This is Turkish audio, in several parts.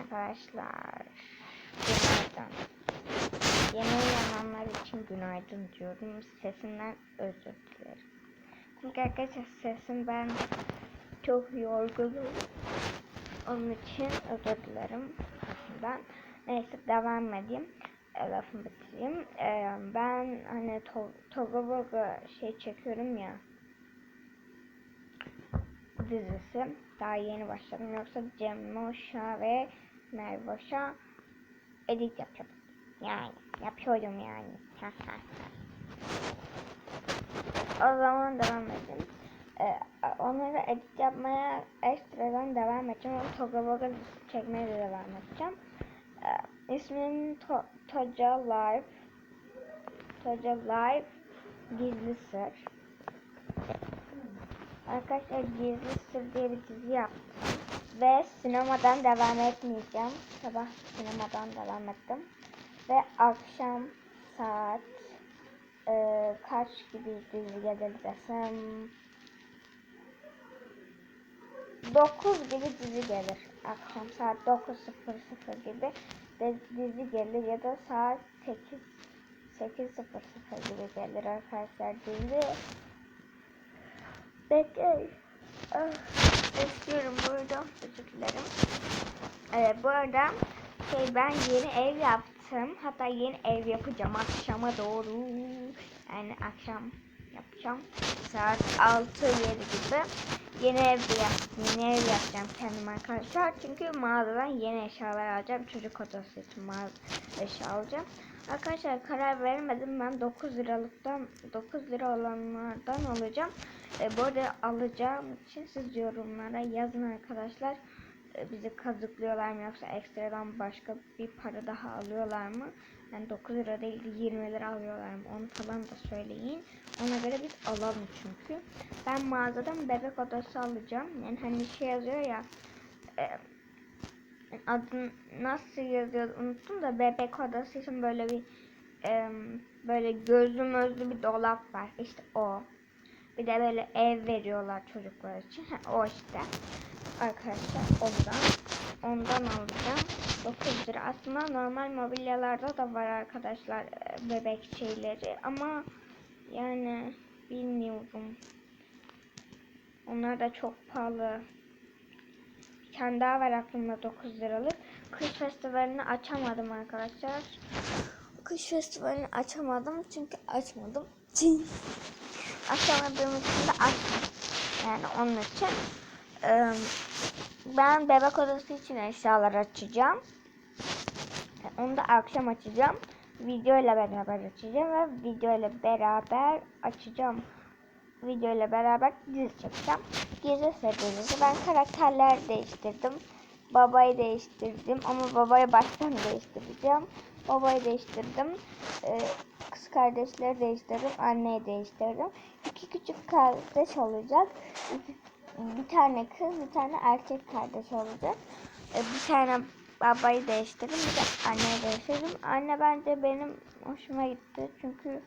Arkadaşlar günaydın. Yeni uyananlar için günaydın diyorum. Sesimden özür dilerim. Çünkü arkadaşlar sesim ben çok yorgunum. Onun için özür dilerim. Ben neyse devam edeyim. E, lafımı bitireyim. E, ben hani to Togoboga şey çekiyorum ya dizisi. Daha yeni başladım. Yoksa Cem Moşa ve Mervoş'a edit yapıyordum. Yani yapıyordum yani. o zaman devam edeyim. Ee, onları edit yapmaya ekstradan devam edeceğim. O Toga dizisi çekmeye de devam edeceğim. Ee, ismim to Toca Live. Toca Live Gizli Sır. Arkadaşlar Gizli Sır diye bir dizi yaptım. Ve sinemadan devam etmeyeceğim. Sabah sinemadan devam ettim. Ve akşam saat e, kaç gibi gelir desem 9 gibi dizi gelir. Akşam saat 9.00 gibi de dizi gelir ya da saat 8 8.00 gibi gelir arkadaşlar dizi. Bekleyin. Ah, istiyorum burada. Özür dilerim. Evet, bu arada şey ben yeni ev yaptım. Hatta yeni ev yapacağım akşama doğru. Yani akşam yapacağım. Saat 6-7 gibi. Yeni ev yaptım. Yeni ev yapacağım kendim arkadaşlar. Çünkü mağazadan yeni eşyalar alacağım. Çocuk odası için mağaza eşya alacağım. Arkadaşlar karar veremedim. Ben 9 liralıktan 9 lira olanlardan alacağım. E, bu arada alacağım için siz yorumlara yazın arkadaşlar. E, bizi kazıklıyorlar mı yoksa ekstradan başka bir para daha alıyorlar mı? Yani 9 lira değil 20 lira alıyorlar mı? Onu falan da söyleyin. Ona göre biz alalım çünkü. Ben mağazadan bebek odası alacağım. Yani hani şey yazıyor ya e, adını nasıl yazıyor unuttum da bebek odası için böyle bir e, böyle gözlü özlü bir dolap var. İşte o. Bir de böyle ev veriyorlar çocuklar için. Ha, o işte. Arkadaşlar ondan. Ondan alacağım. 9 lira. Aslında normal mobilyalarda da var arkadaşlar e, bebek şeyleri ama yani bilmiyorum. Onlar da çok pahalı. Tane daha var aklımda 9 liralık. Kış festivalini açamadım arkadaşlar. Kış festivalini açamadım çünkü açmadım. Açamadığım için de açmadım. Yani onun için ben bebek odası için eşyalar açacağım. Onu da akşam açacağım. Video ile beraber açacağım ve video ile beraber açacağım. Video ile beraber dizi çekeceğim. Gizli serisi. Ben karakterler değiştirdim. Babayı değiştirdim ama babayı baştan değiştireceğim. Babayı değiştirdim. Ee, kız kardeşleri değiştirdim. Anneyi değiştirdim. İki küçük kardeş olacak bir tane kız, bir tane erkek kardeş olacak. E, bir tane babayı değiştirdim, bir de anneyi değiştirdim. Anne bence benim hoşuma gitti çünkü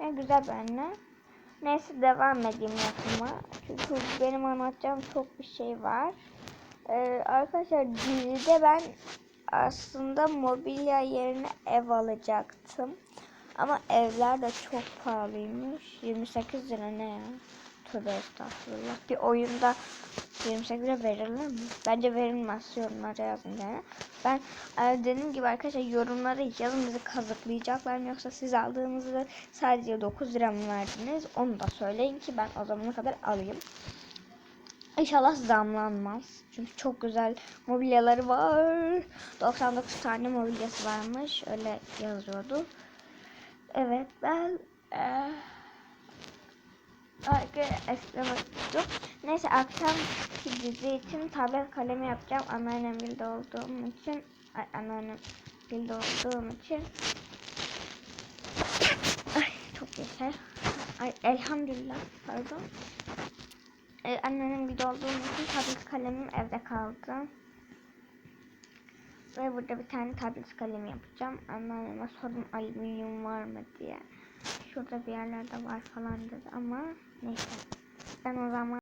ne güzel bir anne. Neyse devam edeyim yapıma. Çünkü benim anlatacağım çok bir şey var. Ee, arkadaşlar dizide ben aslında mobilya yerine ev alacaktım. Ama evler de çok pahalıymış. 28 lira ne ya? Tövbe estağfurullah. Bir oyunda 28 lira verilir mi? Bence verilmez yorumlara yazın yani. Ben e, dediğim gibi arkadaşlar yorumlara yazın bizi kazıklayacaklar mı yoksa siz aldığınızda sadece 9 lira mı verdiniz? Onu da söyleyin ki ben o zamana kadar alayım. İnşallah zamlanmaz. Çünkü çok güzel mobilyaları var. 99 tane mobilyası varmış. Öyle yazıyordu. Evet ben... E Yok. Neyse akşam dizi için tablet kalemi yapacağım. Anneannem bilde olduğum için. Ay, anneannem bilde olduğum için. Ay çok yeter. Ay elhamdülillah pardon. Ee, anneannem bilde olduğum için tablet kalemim evde kaldı. Ve burada bir tane tablet kalemi yapacağım. Anneanneme sordum alüminyum var mı diye. Şurada bir yerlerde var falan dedi ama neyse. Ben o zaman